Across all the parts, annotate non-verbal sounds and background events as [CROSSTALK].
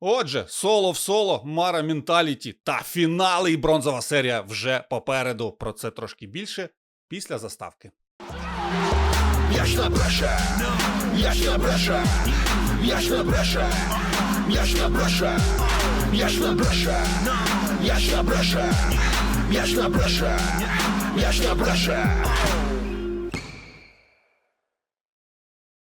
Отже, соло в соло, Мара Менталіті та фінали і бронзова серія вже попереду. Про це трошки більше після заставки. Я ж не бреше, я ж не бреше, я ж не бреше, я ж не бреше,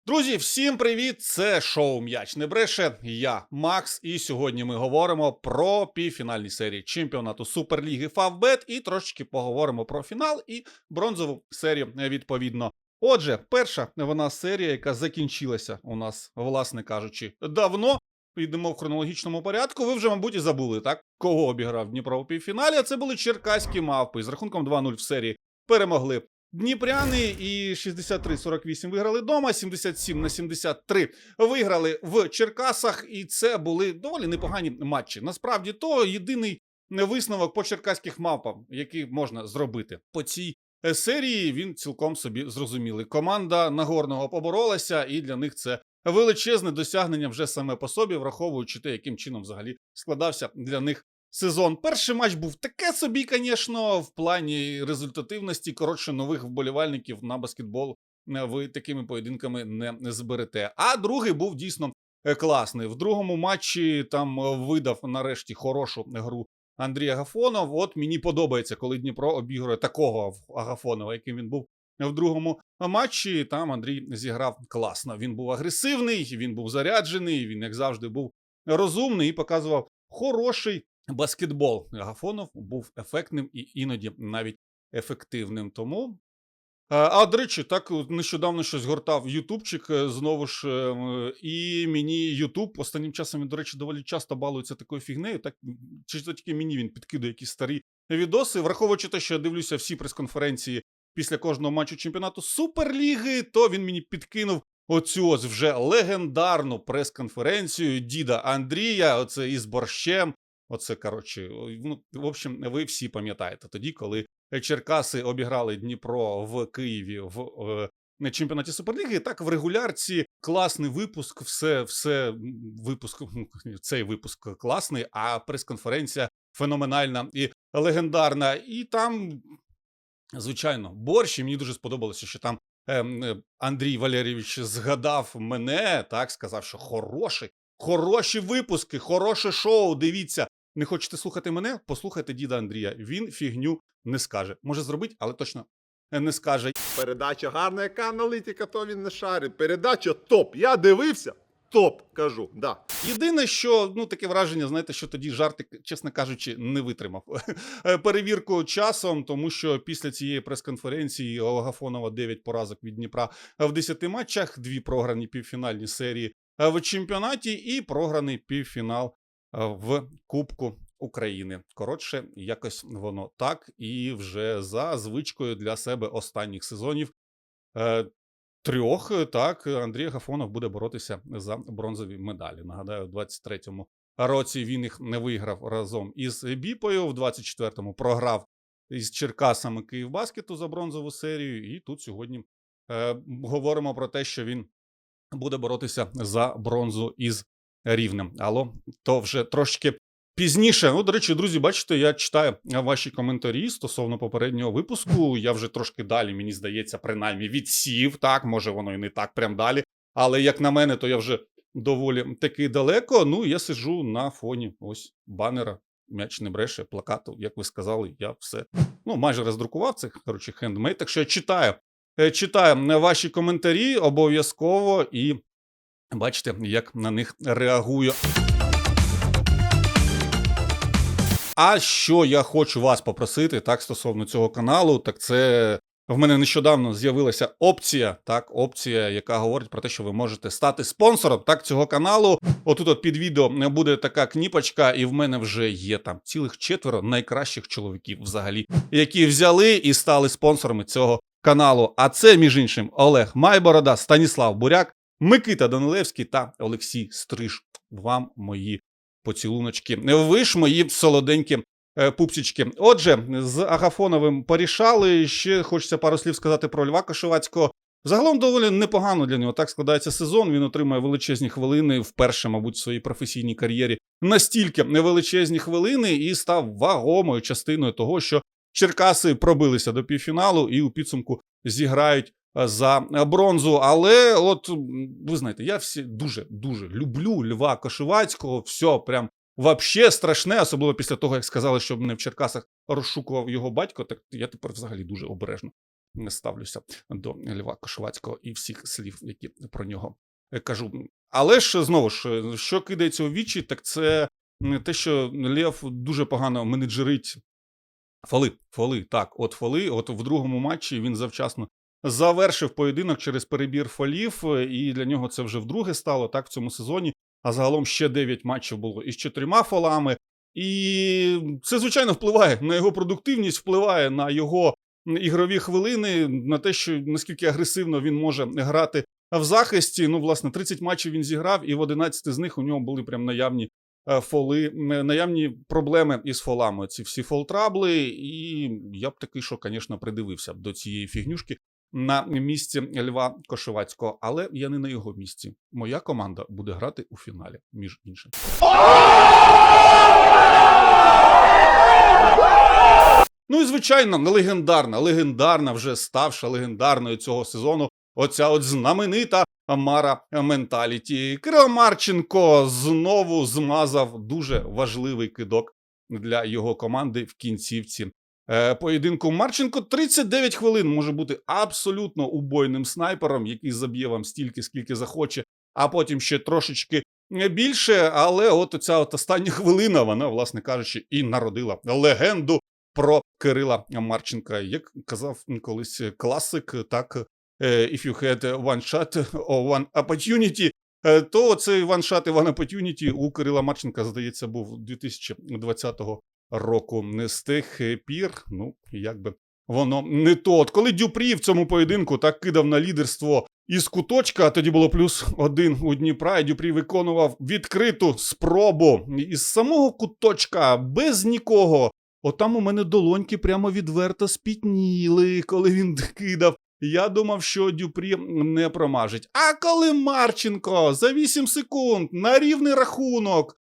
Друзі, всім привіт! Це шоу М'яч не бреше. Я Макс, і сьогодні ми говоримо про півфінальні серії чемпіонату Суперліги Фавбет і трошечки поговоримо про фінал і бронзову серію е, відповідно. Отже, перша вона серія, яка закінчилася у нас, власне кажучи, давно. Йдемо в хронологічному порядку. Ви вже, мабуть, і забули, так? Кого обіграв Дніпро у півфіналі? А це були черкаські мавпи. З рахунком 2-0 в серії перемогли Дніпряни і 63-48 виграли дома, 77 на 73 виграли в Черкасах, і це були доволі непогані матчі. Насправді, то єдиний висновок по черкаських мавпам, який можна зробити по цій е, серії, він цілком собі зрозумілий. Команда Нагорного поборолася, і для них це величезне досягнення вже саме по собі, враховуючи те, яким чином взагалі складався для них сезон. Перший матч був таке собі, звісно, в плані результативності. Коротше, нових вболівальників на баскетбол е, ви такими поєдинками не зберете. А другий був дійсно е, класний. В другому матчі там е, видав нарешті хорошу гру Андрій Агафонов. От мені подобається, коли Дніпро обігрує такого Агафонова, яким він був. В другому матчі там Андрій зіграв класно. Він був агресивний, він був заряджений, він, як завжди, був розумний і показував хороший баскетбол. Агафонов був ефектним і іноді навіть ефективним. Тому. А, а до речі, так нещодавно щось гортав Ютубчик е, знову ж. е, І мені Ютуб останнім часом до речі, доволі часто балується такою фігнею. Так чи то тільки мені він підкидує якісь старі відоси, враховуючи те, що я дивлюся всі прес-конференції після кожного матчу чемпіонату Суперліги, то він мені підкинув оцю ось вже легендарну прес-конференцію діда Андрія. Оце із борщем. Оце коротше, ну в общем, ви всі пам'ятаєте тоді, коли Черкаси обіграли Дніпро в Києві в е, на чемпіонаті Суперліги. Так в регулярці класний випуск, все, все випуск, [LAUGHS] цей випуск класний, а прес-конференція феноменальна і легендарна. І там, звичайно, борщ. І мені дуже сподобалося, що там ем, е, Андрій Валерійович згадав мене, так сказав, що хороший, хороші випуски, хороше шоу. Дивіться. Не хочете слухати мене? Послухайте діда Андрія. Він фігню не скаже. Може зробить, але точно не скаже. Передача гарна, яка аналітика, то він не шарить. Передача топ. Я дивився. Топ, кажу, да. Єдине, що ну таке враження, знаєте, що тоді жартик, чесно кажучи, не витримав [LAUGHS] перевірку часом, тому що після цієї прес-конференції у Агафонова 9 поразок від Дніпра в 10 матчах, дві програні півфінальні серії в чемпіонаті і програний півфінал е, в Кубку України. Коротше, якось воно так, і вже за звичкою для себе останніх сезонів. е, Трьох е, так Андрій Гафонов буде боротися за бронзові медалі. Нагадаю, у 23-му році він їх не виграв разом із Біпою. В 24-му програв із Черкасами Київбаскету за бронзову серію. І тут сьогодні е, говоримо про те, що він буде боротися за бронзу із рівнем. Алло, то вже трошки пізніше. Ну, до речі, друзі, бачите, я читаю ваші коментарі стосовно попереднього випуску. Я вже трошки далі, мені здається, принаймні відсів. Так, може воно і не так прям далі. Але як на мене, то я вже доволі таки далеко. Ну, я сиджу на фоні ось банера. М'яч не бреше, плакату, як ви сказали, я все ну майже роздрукував це. Коротше, хендмейд. Так що я читаю, е, читаю ваші коментарі обов'язково і бачите, як на них реагую. А що я хочу вас попросити так стосовно цього каналу, так це в мене нещодавно з'явилася опція, так, опція, яка говорить про те, що ви можете стати спонсором так цього каналу. Отут от під відео буде така кніпочка, і в мене вже є там цілих четверо найкращих чоловіків взагалі, які взяли і стали спонсорами цього каналу. А це, між іншим, Олег Майборода, Станіслав Буряк, Микита Данилевський та Олексій Стриж. Вам мої поцілуночки. Ви ж мої солоденькі е, пупсічки. Отже, з Агафоновим порішали. Ще хочеться пару слів сказати про Льва Кошевацького. Загалом доволі непогано для нього. Так складається сезон. Він отримує величезні хвилини вперше, мабуть, в своїй професійній кар'єрі. Настільки невеличезні хвилини і став вагомою частиною того, що Черкаси пробилися до півфіналу і у підсумку зіграють за бронзу. Але, от ви знаєте, я всі дуже дуже люблю Льва Кошевацького. Все прям вообще страшне, особливо після того, як сказали, що мене в Черкасах розшукував його батько. Так я тепер взагалі дуже обережно ставлюся до Льва Кошевацького і всіх слів, які про нього кажу. Але ж знову ж, що кидається у вічі, так це те, що Лев дуже погано менеджерить фоли. Фоли, так, от фоли. От в другому матчі він завчасно завершив поєдинок через перебір фолів, і для нього це вже вдруге стало так в цьому сезоні. А загалом ще 9 матчів було із чотирма фолами. І це, звичайно, впливає на його продуктивність, впливає на його ігрові хвилини, на те, що наскільки агресивно він може грати в захисті. Ну, власне, 30 матчів він зіграв, і в 11 з них у нього були прям наявні е, фоли, е, наявні проблеми із фолами. Ці всі фол-трабли. І я б таки, що, звісно, придивився б до цієї фігнюшки на місці Льва Кошевацького, але я не на його місці. Моя команда буде грати у фіналі, між іншим. Ну і звичайно, легендарна, легендарна, вже ставша легендарною цього сезону. Оця от знаменита Мара Менталіті. Кирило Марченко знову змазав дуже важливий кидок для його команди в кінцівці. Е, поєдинку Марченко 39 хвилин може бути абсолютно убойним снайпером, який заб'є вам стільки, скільки захоче, а потім ще трошечки більше. Але от ця от остання хвилина, вона, власне кажучи, і народила легенду про Кирила Марченка. Як казав колись класик, так е, if you had one shot or one opportunity, е, то цей shot і one opportunity у Кирила Марченка, здається, був 2020 року. Не з тих пір, ну, якби воно не то. От коли Дюпрі в цьому поєдинку так кидав на лідерство із куточка, тоді було плюс один у Дніпра, і Дюпрі виконував відкриту спробу із самого куточка, без нікого. Отам у мене долоньки прямо відверто спітніли, коли він [LAUGHS] кидав. Я думав, що Дюпрі не промажить. А коли Марченко за 8 секунд на рівний рахунок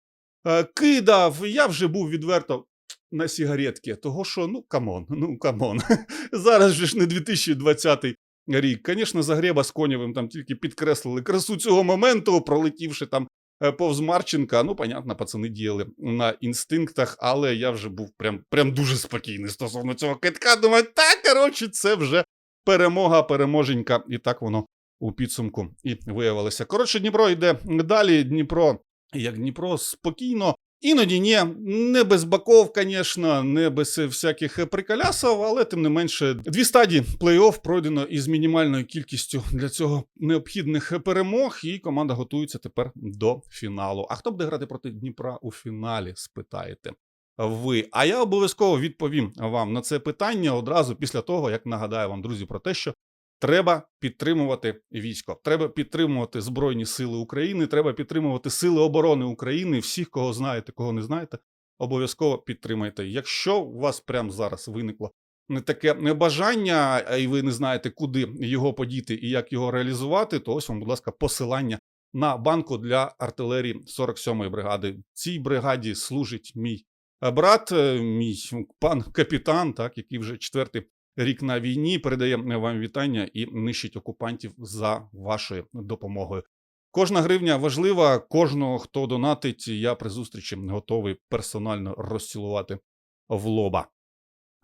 е, кидав, я вже був відверто на сігаретки. Того що, ну камон, ну камон. [LAUGHS] Зараз же ж не 2020 рік. Звісно, Загреба з Конєвим там тільки підкреслили красу цього моменту, пролетівши там е, повз Марченка. Ну, понятно, пацани діяли на інстинктах, але я вже був прям, прям дуже спокійний стосовно цього китка. Думаю, так, коротше, це вже перемога, переможенька, і так воно у підсумку і виявилося. Коротше, Дніпро йде далі. Дніпро, як Дніпро, спокійно. Іноді ні, не без баков, звісно, не без всяких приколясов, але тим не менше, дві стадії плей-офф пройдено із мінімальною кількістю для цього необхідних перемог, і команда готується тепер до фіналу. А хто буде грати проти Дніпра у фіналі? Спитаєте ви. А я обов'язково відповім вам на це питання одразу після того, як нагадаю вам, друзі, про те, що треба підтримувати військо, треба підтримувати Збройні Сили України, треба підтримувати Сили оборони України. Всіх, кого знаєте, кого не знаєте, обов'язково підтримайте. Якщо у вас прямо зараз виникло не таке бажання, а і ви не знаєте, куди його подіти і як його реалізувати, то ось вам, будь ласка, посилання на банку для артилерії 47-ї бригади. Цій бригаді служить мій брат, е, мій пан капітан, так який вже четвертий рік на війні, передає вам вітання і нищить окупантів за вашою допомогою. Кожна гривня важлива, кожного, хто донатить, я при зустрічі готовий персонально розцілувати в лоба.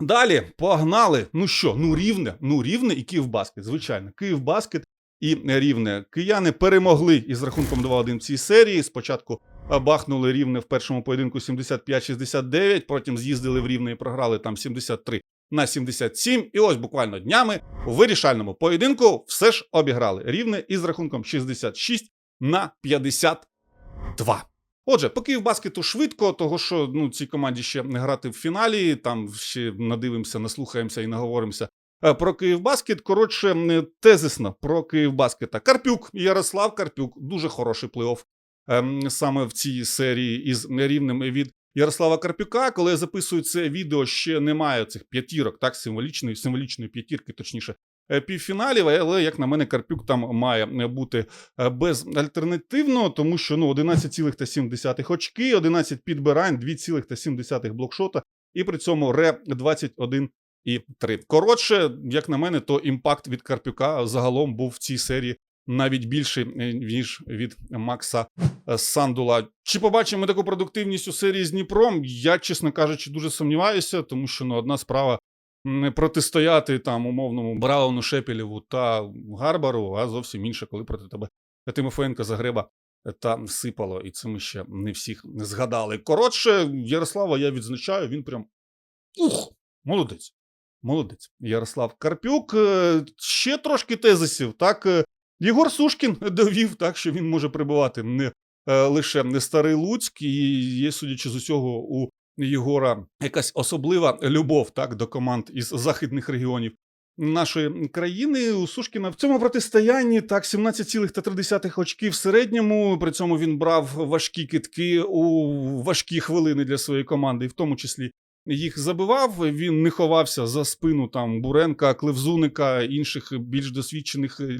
Далі погнали. Ну що, ну рівне, ну рівне і Київбаскет. Звичайно, Київбаскет і рівне. Кияни перемогли із рахунком 2-1 в цій серії. Спочатку бахнули рівне в першому поєдинку 75-69, потім з'їздили в рівне і програли там 73 на 77. І ось буквально днями у вирішальному поєдинку все ж обіграли рівне із рахунком 66 на 52. Отже, по Київбаскету швидко, того що ну, цій команді ще не грати в фіналі. Там ще надивимося, наслухаємося і наговоримося е, про Київбаскет. Коротше, тезисно про Київбаскета. Карпюк, Ярослав Карпюк, дуже хороший плей-офф ем, саме в цій серії із рівнем від Ярослава Карпюка. Коли я записую це відео, ще немає цих п'ятірок, так, символічної, символічної п'ятірки, точніше, е, півфіналів. Але, як на мене, Карпюк там має е, бути е, безальтернативно, тому що ну 11,7 очки, 11 підбирань, 2,7 блокшота, і при цьому ре 21 і 3. Коротше, як на мене, то імпакт від Карпюка загалом був в цій серії навіть більший, е, ніж від Макса е, Сандула. Чи побачимо ми таку продуктивність у серії з Дніпром? Я, чесно кажучи, дуже сумніваюся, тому що ну, одна справа м, протистояти там умовному Брауну, Шепелєву та Гарбару, а зовсім інша, коли проти тебе Тимофеєнка Загреба та сипало, і це ми ще не всіх не згадали. Коротше, Ярослава я відзначаю, він прям ух, молодець. Молодець. Ярослав Карпюк. Е, Ще трошки тезисів. Так, е, Єгор Сушкін довів так, що він може прибувати не е, лише не старий Луцьк, і є, судячи з усього, у Єгора якась особлива любов так, до команд із західних регіонів нашої країни. У Сушкіна в цьому протистоянні так 17,3 очки в середньому. При цьому він брав важкі китки у важкі хвилини для своєї команди, і в тому числі їх забивав. Він не ховався за спину там Буренка, Клевзуника, інших більш досвідчених е,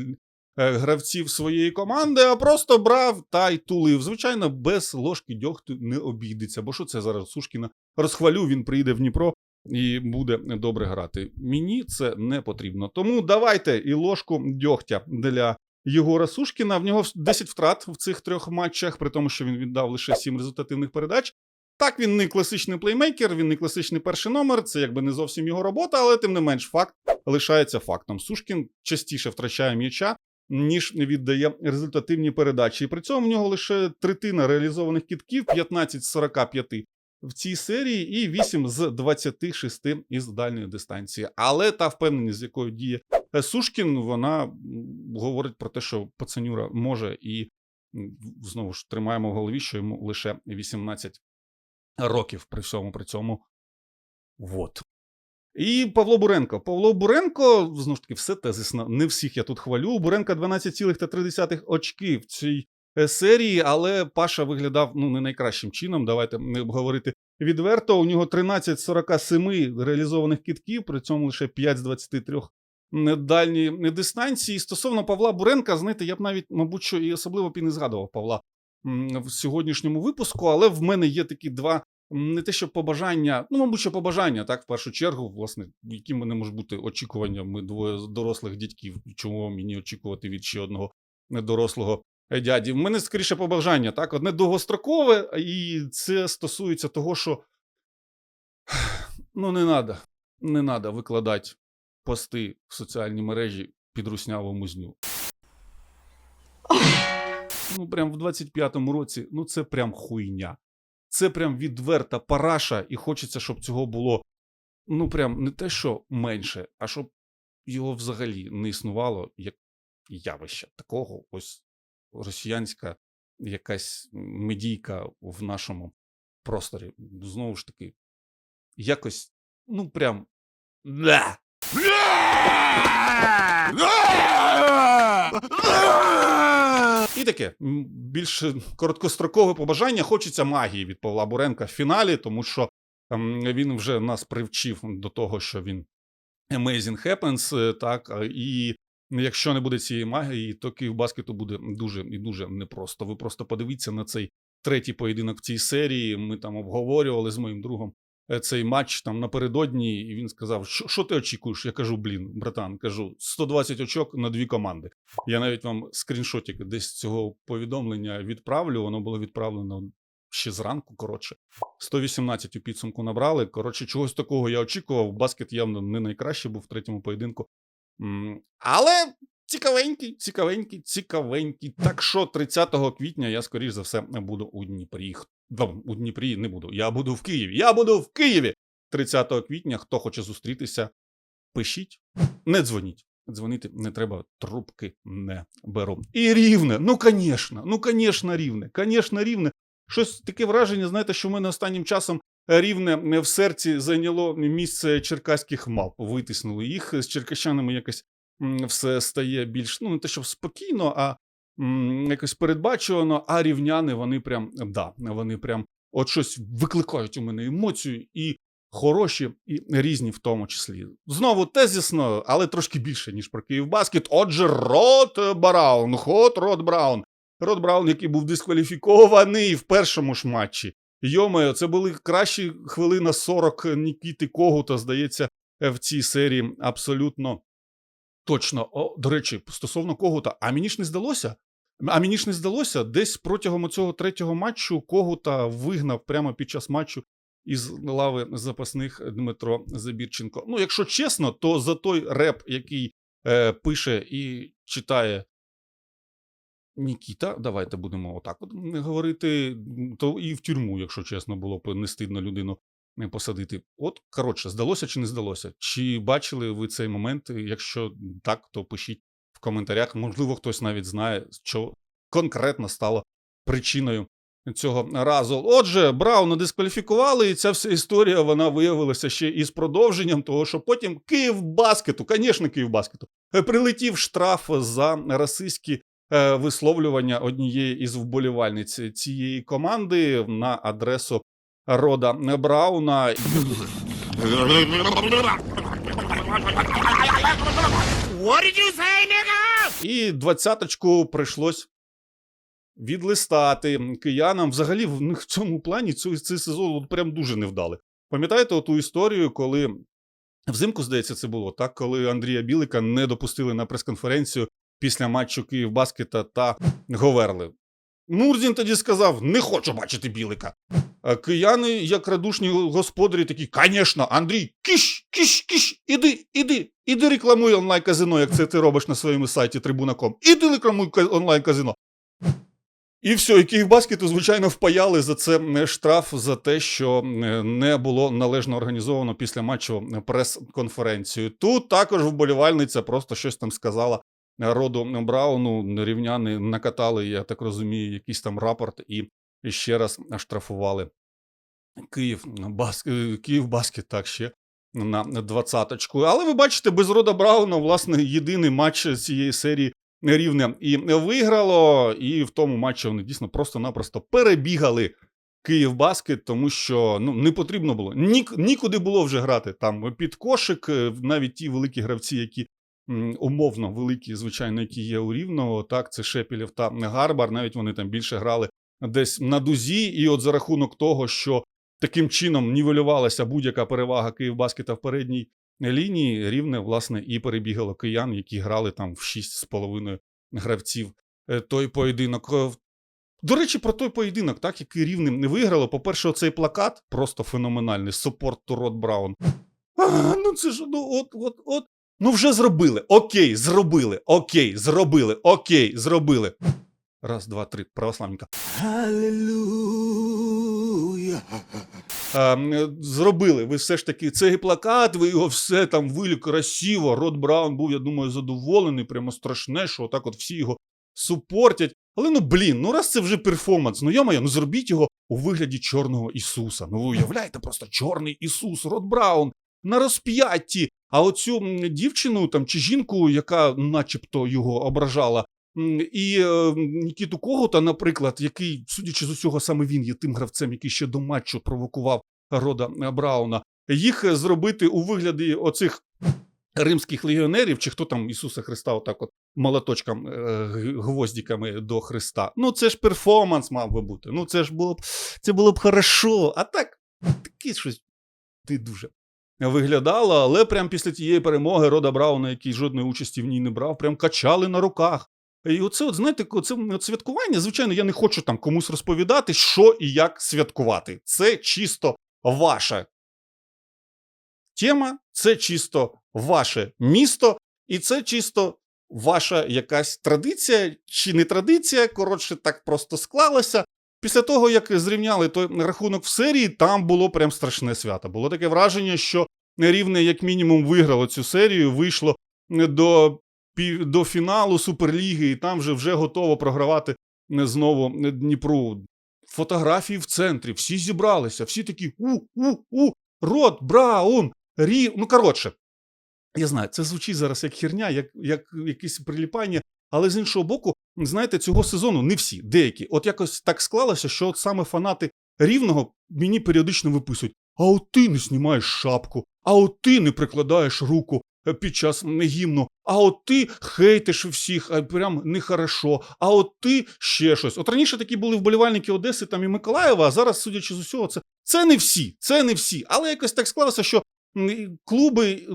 гравців своєї команди, а просто брав та й тулив. Звичайно, без ложки дьогтю не обійдеться. Бо що це зараз Сушкіна розхвалю, він приїде в Дніпро. І буде добре грати. Мені це не потрібно. Тому давайте і ложку дьогтя для Єгора Сушкіна. В нього 10 втрат в цих трьох матчах, при тому, що він віддав лише 7 результативних передач. Так, він не класичний плеймейкер, він не класичний перший номер, це якби не зовсім його робота, але тим не менш факт лишається фактом. Сушкін частіше втрачає м'яча, ніж віддає результативні передачі. І при цьому в нього лише третина реалізованих кітків, 15 з 45 в цій серії, і 8 з 26 із дальньої дистанції. Але та впевненість, з якою діє е, Сушкін, вона говорить про те, що Пацанюра може і знову ж тримаємо в голові, що йому лише 18 років при всьому при цьому. Вот. І Павло Буренко. Павло Буренко, знову ж таки, все тезисно. Не всіх я тут хвалю. У Буренка 12,3 очки в цій е, серії, але Паша виглядав ну, не найкращим чином. Давайте не говорити відверто. У нього 13 з 47 реалізованих китків, при цьому лише 5 з 23 на дальній дистанції. Стосовно Павла Буренка, знаєте, я б навіть, мабуть, що і особливо б і не згадував Павла в сьогоднішньому випуску, але в мене є такі два. Не те, що побажання, ну, мабуть, що побажання, так, в першу чергу, власне, які мене можуть бути очікування. Ми двоє дорослих дядьків. Чому мені очікувати від ще одного дорослого дяді? В мене скоріше побажання, так, одне довгострокове, і це стосується того, що ну, не треба, не треба викладати пости в соціальні мережі під русняву музню. Ну, прям в 25-му році, ну це прям хуйня. Це прям відверта параша, і хочеться, щоб цього було ну прям не те, що менше, а щоб його взагалі не існувало як явище такого ось росіянська якась медійка в нашому просторі. Знову ж таки, якось, ну прям. І таке більш короткострокове побажання. Хочеться магії від Павла Буренка в фіналі, тому що ем, він вже нас привчив до того, що він Amazing Happens, е, так, і якщо не буде цієї магії, то Київбаскету буде дуже і дуже непросто. Ви просто подивіться на цей третій поєдинок в цій серії. Ми там обговорювали з моїм другом цей матч там напередодні, і він сказав: що, ти очікуєш? Я кажу, блін, братан, кажу, 120 очок на дві команди. Я навіть вам скріншотик десь цього повідомлення відправлю. Воно було відправлено ще зранку. Коротше, 118 у підсумку набрали. Коротше, чогось такого я очікував. Баскет явно не найкращий був в третьому поєдинку. Але цікавенький, цікавенький, цікавенький. Так що 30 квітня я, скоріш за все, буду у Дніпрі. Да, У Дніпрі не буду. Я буду в Києві. Я буду в Києві 30 квітня. Хто хоче зустрітися, пишіть, не дзвоніть. Дзвонити не треба, трубки не беру. І рівне. Ну, звісно, ну, звісно, рівне. Звісно, рівне. Щось таке враження, знаєте, що в мене останнім часом рівне в серці зайняло місце черкаських мав. Витиснули їх з черкащанами якось все стає більш, ну, не те, щоб спокійно, а якось передбачувано, а рівняни вони прям, да, вони прям от щось викликають у мене емоцію, і хороші і різні в тому числі. Знову тезісно, але трошки більше, ніж про Київбаскет. Отже, Рот Браун, ход Рот Браун. Рот Браун, який був дискваліфікований в першому ж матчі. Йомаю, це були кращі хвилина 40 Нікіти Когута, здається, в цій серії абсолютно точно. О, до речі, стосовно Когута, а мені ж не здалося. А мені ж не здалося, десь протягом цього третього матчу Когута вигнав прямо під час матчу із лави запасних Дмитро Забірченко. Ну, якщо чесно, то за той реп, який е, пише і читає Нікіта, давайте будемо отак от говорити, то і в тюрму, якщо чесно, було б не стидно людину посадити. От, коротше, здалося чи не здалося? Чи бачили ви цей момент? Якщо так, то пишіть в коментарях. Можливо, хтось навіть знає, що конкретно стало причиною цього разу. Отже, Брауна дискваліфікували, і ця вся історія вона виявилася ще і з продовженням, того що потім Київ баскету, звісно, Київ баскету, прилетів штраф за расистські е, висловлювання однієї із вболівальниць цієї команди на адресу Рода Брауна. [LAUGHS] What did you say, nigga? І двадцяточку прийшлось відлистати киянам. Взагалі, в них в цьому плані цей, цей сезон прям дуже невдалий. Пам'ятаєте ту історію, коли взимку, здається, це було так, коли Андрія Білика не допустили на прес-конференцію після матчу Київбаскета та Говерли. Мурзін тоді сказав: не хочу бачити Білика. А кияни, як радушні господарі, такі, звісно, Андрій, кіш, кіш, кіш, іди, іди, іди рекламуй онлайн-казино, як це ти робиш на своєму сайті трибуна.ком. Іди рекламуй онлайн-казино. І все, і Київбаскету, звичайно, впаяли за це е, штраф за те, що е, не було належно організовано після матчу е, прес-конференцію. Тут також вболівальниця просто щось там сказала роду Брауну. Рівняни накатали, я так розумію, якийсь там рапорт і ще раз штрафували Київ баск... е, Київбаскет так ще на двадцяточку. Але ви бачите, без рода Брауна, власне, єдиний матч цієї серії рівне і виграло. І в тому матчі вони дійсно просто-напросто перебігали Київбаскет, тому що ну, не потрібно було. Ні, нікуди було вже грати там під кошик, е, навіть ті великі гравці, які умовно великі, звичайно, які є у Рівного, так, це Шепілєв та Гарбар, навіть вони там більше грали десь на дузі, і от за рахунок того, що таким чином нівелювалася будь-яка перевага Київбаскета в передній лінії, рівне, власне, і перебігало киян, які грали там в 6,5 гравців е, той поєдинок. Е, До речі, про той поєдинок, так, який рівним не виграло. По-перше, цей плакат просто феноменальний. Support to Рот Браун. А, ну це ж, ну от, от, от. Ну вже зробили. Окей, зробили. Окей, зробили. Окей, зробили. Раз, два, три. Православненька. Hallelujah. А, зробили. Ви все ж таки цей плакат, ви його все там вилі красиво. Рот Браун був, я думаю, задоволений, прямо страшне, що отак от всі його супортять. Але ну блін, ну раз це вже перформанс, ну йомаю, ну зробіть його у вигляді чорного Ісуса. Ну ви уявляєте, просто чорний Ісус, Рот Браун на розп'ятті. А оцю дівчину там чи жінку, яка начебто його ображала. І е, Нікіту Когута, наприклад, який, судячи з усього, саме він є тим гравцем, який ще до матчу провокував рода Брауна, їх зробити у вигляді оцих римських легіонерів, чи хто там Ісуса Христа, отак от молоточком е, г- гвоздиками до Христа. Ну це ж перформанс мав би бути. Ну це ж було б це було б хорошо. А так, таке щось ти дуже виглядало, але прямо після тієї перемоги Рода Брауна, який жодної участі в ній не брав, прям качали на руках. І оце, от, знаєте, це от святкування, звичайно, я не хочу там комусь розповідати, що і як святкувати. Це чисто ваша тема, це чисто ваше місто, і це чисто ваша якась традиція чи не традиція. Коротше, так просто склалося. Після того, як зрівняли той рахунок в серії, там було прям страшне свято. Було таке враження, що рівне, як мінімум, виграло цю серію, вийшло до, до фіналу Суперліги, і там вже, вже готово програвати знову Дніпру. Фотографії в центрі, всі зібралися, всі такі у-у-у, Рот, Браун, Рі. Ну, коротше, я знаю, це звучить зараз як херня, як, як якесь приліпання, але з іншого боку, знаєте, цього сезону не всі, деякі. От якось так склалося, що от саме фанати рівного мені періодично виписують. а от ти не знімаєш шапку, а от ти не прикладаєш руку е, під час гімну, а от ти хейтиш всіх, а прям нехорошо, а от ти ще щось. От раніше такі були вболівальники Одеси там і Миколаєва, а зараз, судячи з усього, це, це не всі, це не всі. Але якось так склалося, що клуби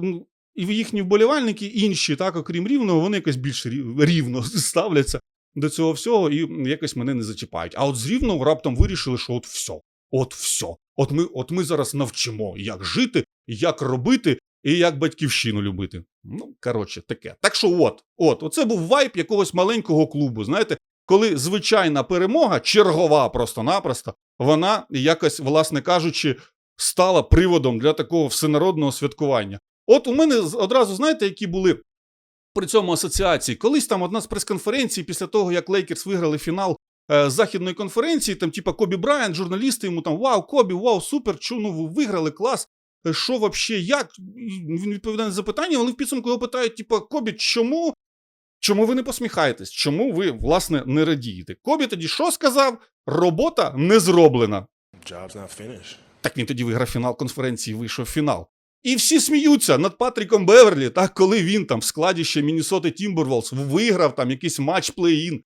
і їхні вболівальники інші, так, окрім рівного, вони якось більш рівно [LAUGHS] ставляться до цього всього і якось мене не зачіпають. А от з рівного раптом вирішили, що от все, от все. От ми, от ми зараз навчимо, як жити, як робити і як батьківщину любити. Ну, коротше, таке. Так що, от, от, оце був вайб якогось маленького клубу. Знаєте, коли звичайна перемога, чергова просто-напросто, вона якось, власне кажучи, стала приводом для такого всенародного святкування. От у мене одразу, знаєте, які були при цьому асоціації. Колись там одна з прес-конференцій, після того, як Лейкерс виграли фінал е, західної конференції, там, типа Кобі Брайант, журналісти йому там Вау, Кобі, вау, супер, чу, ну ви виграли клас. е, Що вообще, як? Він відповідає на запитання, вони в підсумку його питають: типа, Кобі, чому? Чому ви не посміхаєтесь? Чому ви, власне, не радієте? Кобі тоді що сказав? Робота не зроблена. Job's not finished. Так він тоді виграв фінал конференції, вийшов в фінал. І всі сміються над Патріком Беверлі, так коли він там в складі ще Міннесоти Тімберволс виграв там якийсь матч плей-ін.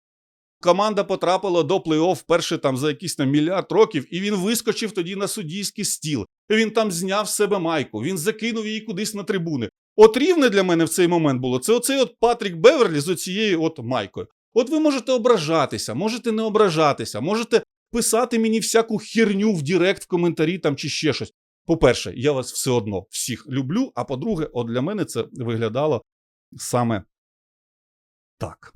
Команда потрапила до плей-офф вперше там за якийсь там мільярд років, і він вискочив тоді на суддійський стіл. Він там зняв з себе майку, він закинув її кудись на трибуни. От рівне для мене в цей момент було це оцей от Патрік Беверлі з оцією от майкою. От ви можете ображатися, можете не ображатися, можете писати мені всяку херню в Дірект, в коментарі там чи ще щось. По-перше, я вас все одно всіх люблю. А по-друге, от для мене це виглядало саме так.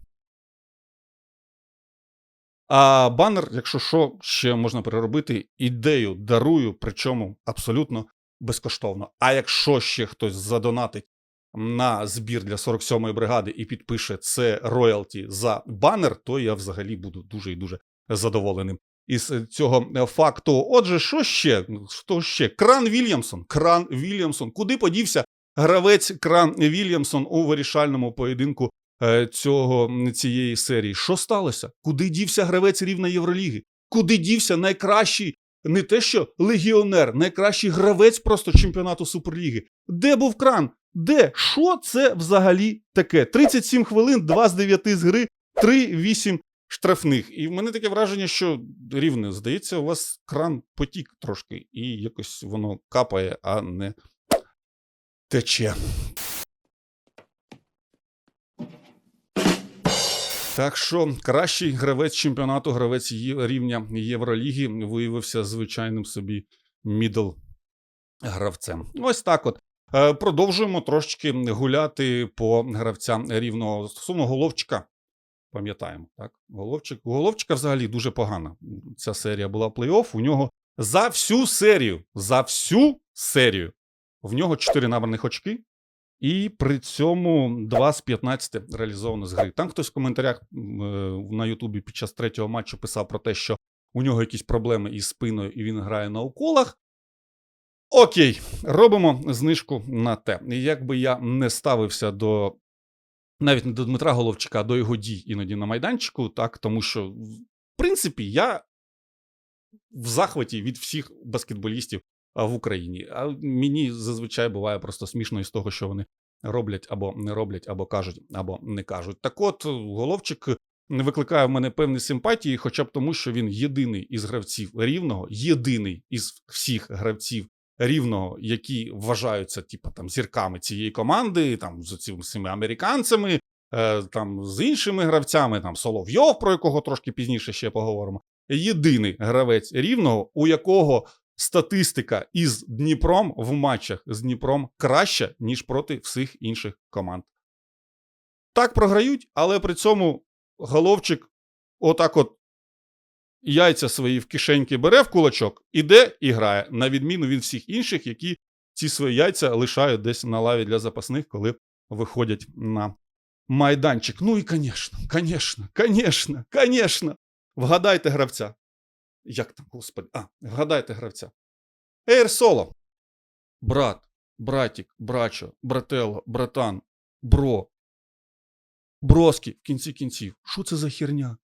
А банер, якщо що, ще можна переробити ідею дарую, причому абсолютно безкоштовно. А якщо ще хтось задонатить на збір для 47-ї бригади і підпише це роялті за банер, то я взагалі буду дуже і дуже задоволеним із цього е, факту. Отже, що ще? Що ще? Кран Вільямсон. Кран Вільямсон. Куди подівся гравець Кран Вільямсон у вирішальному поєдинку е, цього цієї серії? Що сталося? Куди дівся гравець рівна Євроліги? Куди дівся найкращий, не те що легіонер, найкращий гравець просто чемпіонату Суперліги? Де був кран? Де? Що це взагалі таке? 37 хвилин, 2 з 9 з гри, 3-8 штрафних. І в мене таке враження, що рівне, здається, у вас кран потік трошки, і якось воно капає, а не тече. Так що кращий гравець чемпіонату, гравець рівня Євроліги виявився звичайним собі мідл гравцем. Ось так от. Е, Продовжуємо трошечки гуляти по гравцям рівного стосовно головчика. Пам'ятаємо, так? Головчик. Головчика взагалі дуже погана. Ця серія була плей-офф. У нього за всю серію, за всю серію, в нього 4 набраних очки, і при цьому 2 з 15 реалізовано з гри. Там хтось в коментарях е, на Ютубі під час третього матчу писав про те, що у нього якісь проблеми із спиною, і він грає на уколах. Окей, робимо знижку на те. І Як я не ставився до навіть не до Дмитра Головчика, а до його дій іноді на майданчику, так, тому що, в принципі, я в захваті від всіх баскетболістів в Україні. А мені зазвичай буває просто смішно із того, що вони роблять або не роблять, або кажуть, або не кажуть. Так от, Головчик викликає в мене певні симпатії, хоча б тому, що він єдиний із гравців рівного, єдиний із всіх гравців рівного, які вважаються, типу, там, зірками цієї команди, там, з цими американцями, е, там, з іншими гравцями, там, Соловйов, про якого трошки пізніше ще поговоримо. Єдиний гравець рівного, у якого статистика із Дніпром в матчах з Дніпром краща, ніж проти всіх інших команд. Так програють, але при цьому головчик отак от яйця свої в кишеньки бере в кулачок, іде і грає, на відміну від всіх інших, які ці свої яйця лишають десь на лаві для запасних, коли виходять на майданчик. Ну і, звісно, звісно, звісно, звісно. Вгадайте гравця. Як там, господи? А, вгадайте гравця. Ейр Соло. Брат, братік, брачо, брателло, братан, бро. Броскі, в кінці кінців. Що це за херня?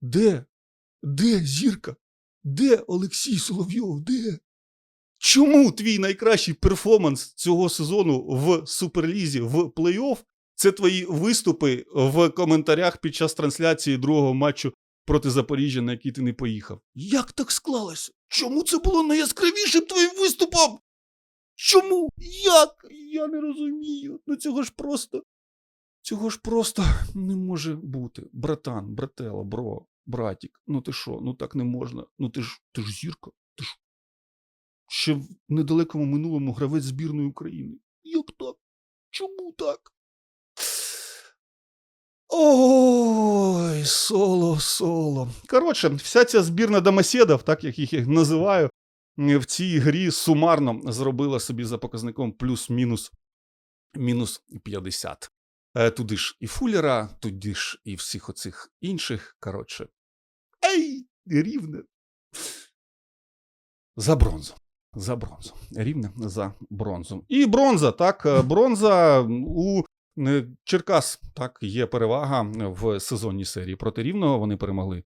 Де? Де зірка? Де Олексій Соловйов? Де? Чому твій найкращий перформанс цього сезону в Суперлізі в плей-офф це твої виступи в коментарях під час трансляції другого матчу проти Запоріжжя, на який ти не поїхав? Як так склалося? Чому це було найяскравішим твоїм виступом? Чому? Як? Я не розумію. Ну цього ж просто. Цього ж просто не може бути. Братан, братела, бро, братік. Ну ти що? Ну так не можна. Ну ти ж ти ж зірка. Ти ж ще в недалекому минулому гравець збірної України. Як так? Чому так? Ой, соло, соло. Коротше, вся ця збірна домоседів, так як їх я називаю, в цій грі сумарно зробила собі за показником плюс-мінус мінус 50. Е, Туди ж і Фуллера, туди ж і всіх оцих інших. Коротше. Ей, рівне. За бронзу. За бронзу. Рівне за бронзу. І бронза, так, е, бронза у е, Черкас, так, є перевага в сезонній серії проти рівного. Вони перемогли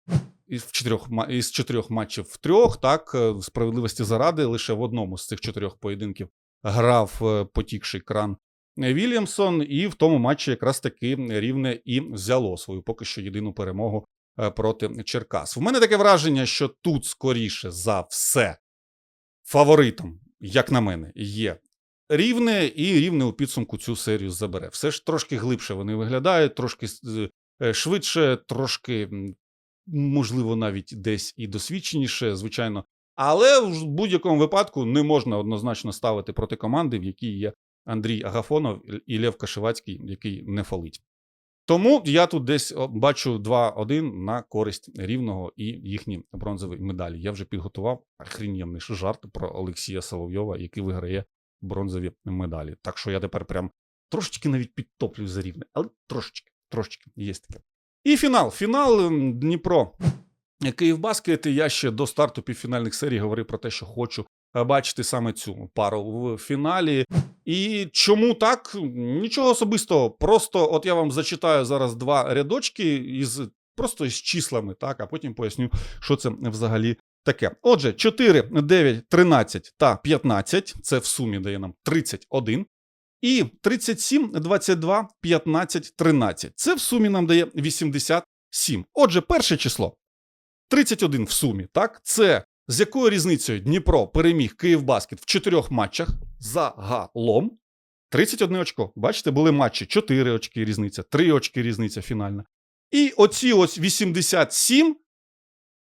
із чотирьох із чотирьох матчів в трьох. Так, справедливості заради лише в одному з цих чотирьох поєдинків грав потікший кран Вільямсон, і в тому матчі якраз таки рівне і взяло свою поки що єдину перемогу е, проти Черкас. В мене таке враження, що тут скоріше за все фаворитом, як на мене, є рівне, і рівне у підсумку цю серію забере. Все ж трошки глибше вони виглядають, трошки е, швидше, трошки, можливо, навіть десь і досвідченіше, звичайно. Але в будь-якому випадку не можна однозначно ставити проти команди, в якій є Андрій Агафонов і Лев Кашевацький, який не фалить. Тому я тут десь бачу 2-1 на користь рівного і їхні бронзові медалі. Я вже підготував охренєнний жарт про Олексія Соловйова, який виграє бронзові медалі. Так що я тепер прям трошечки навіть підтоплюю за рівне, але трошечки, трошечки є таке. І фінал. Фінал Дніпро. Київбаскет. Я ще до старту півфінальних серій говорив про те, що хочу бачити саме цю пару в фіналі. І чому так? Нічого особистого. Просто от я вам зачитаю зараз два рядочки із просто із числами, так, а потім поясню, що це взагалі таке. Отже, 4, 9, 13 та 15 це в сумі дає нам 31. І 37, 22, 15, 13. Це в сумі нам дає 87. Отже, перше число 31 в сумі, так? Це з якою різницею Дніпро переміг Київбаскет в чотирьох матчах загалом. 31 очко. Бачите, були матчі 4 очки різниця, 3 очки різниця фінальна. І оці ось 87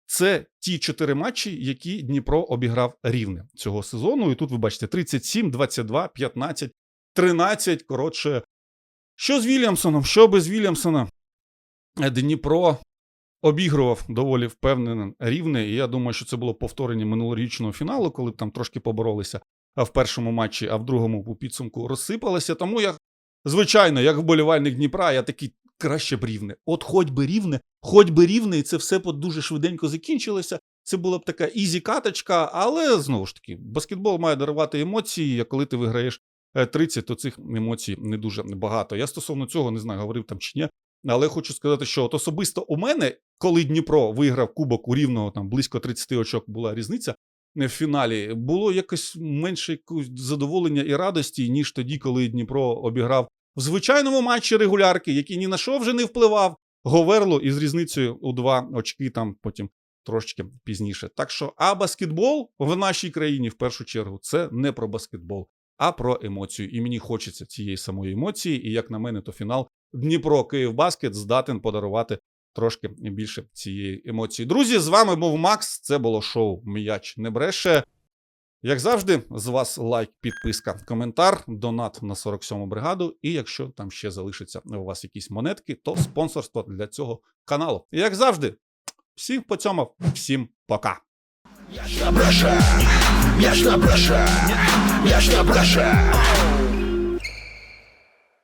це ті чотири матчі, які Дніпро обіграв рівне цього сезону. І тут ви бачите 37, 22, 15, 13. Коротше, що з Вільямсоном, що без Вільямсона, Е, Дніпро обігрував доволі впевнено рівне. І я думаю, що це було повторення минулорічного фіналу, коли б там трошки поборолися в першому матчі, а в другому у підсумку розсипалися. Тому я, звичайно, як вболівальник Дніпра, я такий краще б рівне. От хоч би рівне, хоч би рівне, і це все дуже швиденько закінчилося. Це була б така ізі каточка, але знову ж таки, баскетбол має дарувати емоції. А коли ти виграєш е, 30, то цих емоцій не дуже багато. Я стосовно цього не знаю, говорив там чи ні. Але хочу сказати, що от особисто у мене, коли Дніпро виграв кубок у рівного, там близько 30 очок була різниця е, в фіналі, було якось менше задоволення і радості, ніж тоді, коли Дніпро обіграв в звичайному матчі регулярки, який ні на що вже не впливав. Говерло із різницею у два очки, там потім трошечки пізніше. Так що, а баскетбол в нашій країні в першу чергу це не про баскетбол, а про емоцію. І мені хочеться цієї самої емоції. І як на мене, то фінал Дніпро Київбаскет здатен подарувати трошки більше цієї емоції. Друзі, з вами був Макс. Це було шоу М'яч не бреше. Як завжди, з вас лайк, підписка, коментар, донат на 47-му бригаду. І якщо там ще залишиться у вас якісь монетки, то спонсорство для цього каналу. І як завжди, всім поцьомав, всім пока. М'яч на бреше, м'яч на бреше, м'яч на бреше,